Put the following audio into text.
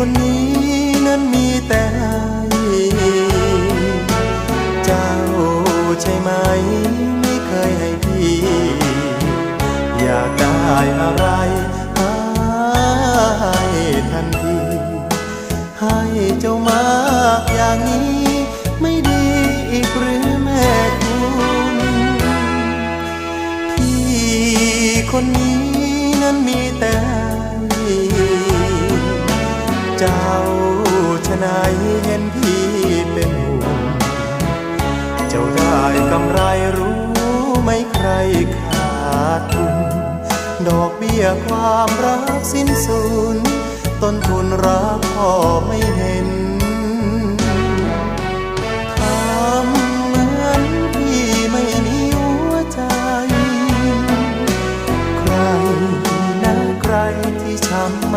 คนนี้นั้นมีแต่ให้เจ้าใช่ไหม ไม่เคยให้พี่ อยากได้อะไรให้ทันที ให้เจ้ามากอย่างนี้ไม่ดีอีกหรือแม่คุณพี่คนนี้นั้นมีแต่ เจ้าชนายเห็นพี่เป็นห่วงเจ้าได้กำไรรู้ไม่ใครขาดทุนดอกเบี้ยความรักสิ้นสูญต้นทุนรักพ่อไม่เห็นทำเหมือนพี่ไม่มีหัวใจ ใครนะใครที่ช้ำ